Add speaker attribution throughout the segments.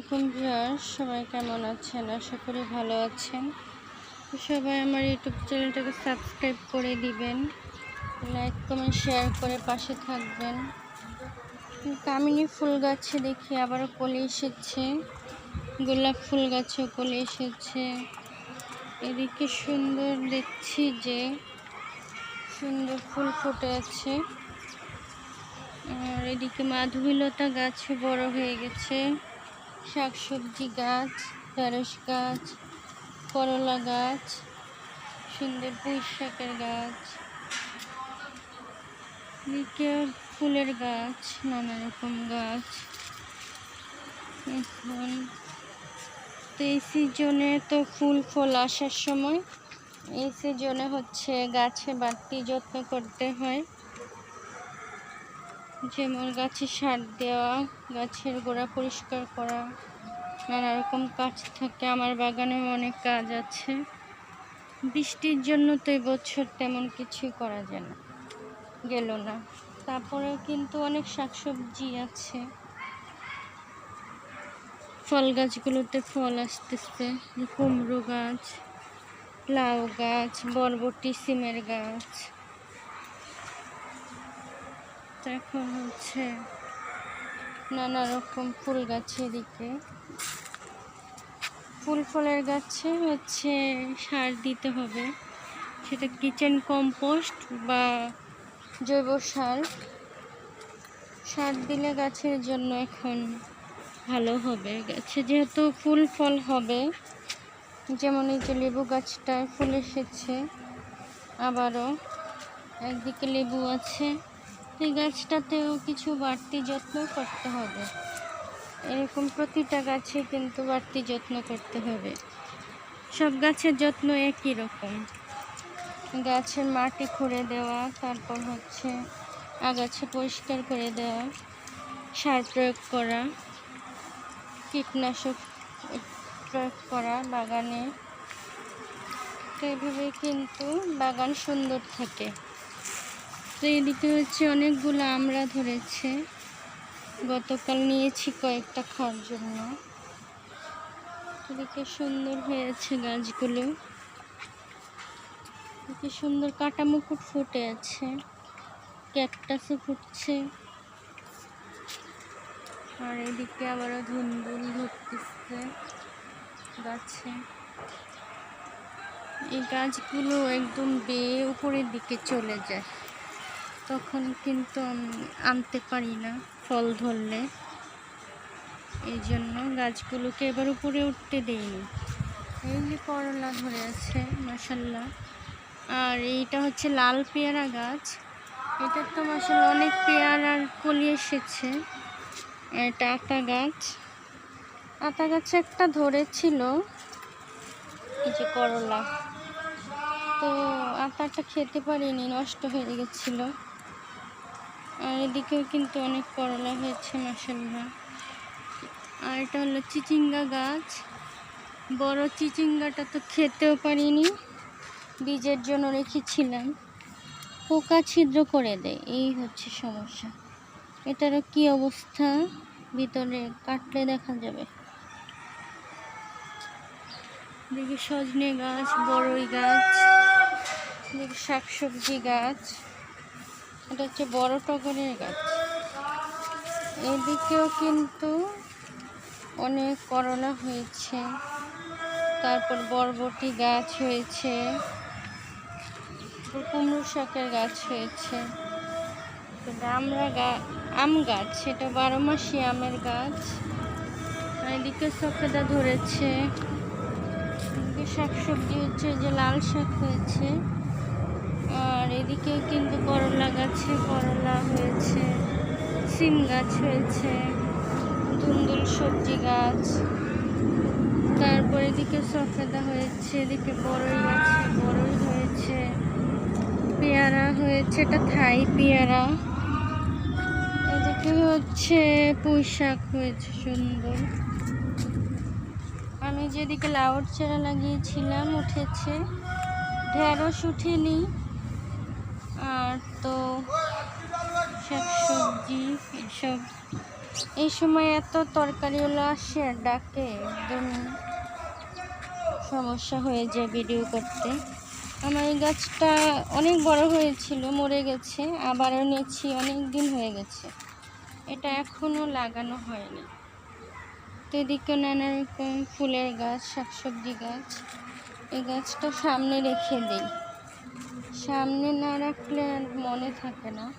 Speaker 1: আলাইকুম ভিউয়ার সবাই কেমন আছেন? আশা করি ভালো আছেন। সবাই আমার ইউটিউব চ্যানেলটাকে সাবস্ক্রাইব করে দিবেন, লাইক, কমেন্ট, শেয়ার করে পাশে থাকবেন। কামিনী ফুল গাছে দেখি, আবারও কলে এসেছে। গোলাপ ফুল গাছেও কলে এসেছে। এদিকে সুন্দর দেখছি যে সুন্দর ফুল ফুটে আছে। আর এদিকে মাধবীলতা গাছ বড় হয়ে গেছে। শাকসবজি গাছ, ঢেঁড়স গাছ, করলা গাছ, সুন্দর পুঁই শাকের গাছ এদিকে ফুলের গাছ, নানা রকম গাছ। এখন তো এই সিজনে তো ফুল ফল আসার সময়। এই সিজনে হচ্ছে গাছে বাড়তি যত্ন করতে হয়। যেমন গাছে সার দেওয়া, গাছের গোড়া পরিষ্কার করা নানা রকম কাজ থাকে। আমার বাগানেও অনেক কাজ আছে। বৃষ্টির জন্য তো এবছর তেমন কিছুই করা যায় না, গেল না। তারপরে কিন্তু অনেক শাকসবজি আছে। ফল গাছগুলোতে ফল আসতেছে কুমড়ো গাছ, লাউ গাছ, বরবটি, সিমের গাছ। তো এখন হচ্ছে নানা রকম ফুল গাছের দিকে ফুল ফলের গাছে হচ্ছে সার দিতে হবে। সেটা কিচেন কম্পোস্ট বা জৈব সার। সার দিলে গাছের জন্য এখন ভালো হবে। গাছে যেহেতু ফুল ফল হবে, যেমন এই যে লেবু গাছটায় ফুল এসেছে, আবারও একদিকে লেবু আছে। এই গাছটাতেও কিছু বাড়তি যত্ন করতে হবে। এরকম প্রতিটা গাছে কিন্তু বাড়তি যত্ন করতে হবে। সব গাছের যত্ন একই রকম। গাছের মাটি খুঁড়ে দেওয়া, তারপর হচ্ছে আগাছা পরিষ্কার করে দেওয়া, সার প্রয়োগ করা, কীটনাশক প্রয়োগ করা বাগানে। এইভাবে কিন্তু বাগান সুন্দর থাকে। তো এদিকে হচ্ছে অনেকগুলো আমরা ধরেছে। গতকাল নিয়েছি কয়েকটা খাওয়ার জন্য। এদিকে সুন্দর হয়েছে গাছগুলো। এদিকে সুন্দর কাটা মুকুট ফুটে আছে। ক্যাকটাসও ফুটছে। আর এদিকে আবারও ধুন্দুল ধরতেছে গাছে। এই গাছগুলো একদম বেয়ে উপরের দিকে চলে যায়। তখন কিন্তু আনতে পারি না ফল ধরলে। এই জন্য গাছগুলোকে এবার উপরে উঠতে দেইনি। এই যে করলা ধরে আছে মাসাল্লাহ আর এইটা হচ্ছে লাল পেয়ারা গাছ। এটার তো মাসাল্লাহ অনেক পেয়ারার কলি এসেছে। এটা আতা গাছ। আতা গাছে একটা ধরেছিল, এই যে করলা। তো আতাটা খেতে পারিনি, নষ্ট হয়ে গেছিল। আর এদিকেও কিন্তু অনেক করলা হয়েছে মাসাল্লাহ আর এটা হলো চিচিঙ্গা গাছ। বড় চিচিঙ্গাটা তো খেতেও পারিনি, বীজের জন্য রেখেছিলাম। পোকা ছিদ্র করে দেয়, এই হচ্ছে সমস্যা। এটারও কি অবস্থা? ভিতরে কাটলে দেখা যাবে। দেখি সজনে গাছ বড়ই গাছ, দেখি শাকসবজি গাছ। এটা হচ্ছে বড় টগরের গাছ। এদিকেও কিন্তু অনেক করলা হয়েছে। তারপর বরবটি গাছ হয়েছে। কুমড়ো শাকের গাছ হয়েছে। আমরা আম গাছ সেটা বারো মাসি আমের গাছ। এদিকে সফেদা ধরেছে। এদিকে শাকসবজি হচ্ছে যে লাল শাক হয়েছে। এদিকে কিন্তু করলা গাছে করলা হয়েছে সিম গাছ হয়েছে, ধুন্দুল সবজি গাছ, তারপর এদিকে সফেদা হয়েছে, এদিকে বড়ই গাছে বড়ই হয়েছে, পেয়ারা হয়েছে, এটা থাই পেয়ারা। এদিকে হচ্ছে পুঁই শাক হয়েছে সুন্দর। আমি যেদিকে লাউড চারা লাগিয়েছিলাম, উঠেছে, ঢেঁড়স উঠেনি আর তো শাক সবজি, এসব। এই সময় এত তরকারিওয়ালা আসে, ডাকে, একদম সমস্যা হয়ে যায় ভিডিও করতে। আমার এই গাছটা অনেক বড় হয়েছিল, মরে গেছে, আবারও নিয়েছি, অনেক দিন হয়ে গেছে। এটা এখনও লাগানো হয়নি। তো এদিকে নানা রকম ফুলের গাছ শাকসবজি গাছ, এই গাছটা সামনে রেখে দিই। সামনে না রাখলে আর মনে থাকে না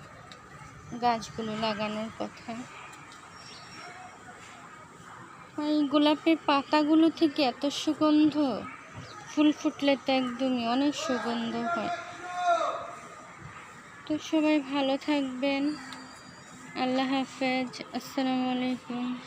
Speaker 1: গাছগুলো লাগানোর কথা। এই গোলাপের পাতাগুলো থেকে এত সুগন্ধ, ফুল ফুটলে তো একদমই অনেক সুগন্ধ হয়। তো সবাই ভালো থাকবেন। আল্লাহ হাফেজ। আসসালামু আলাইকুম।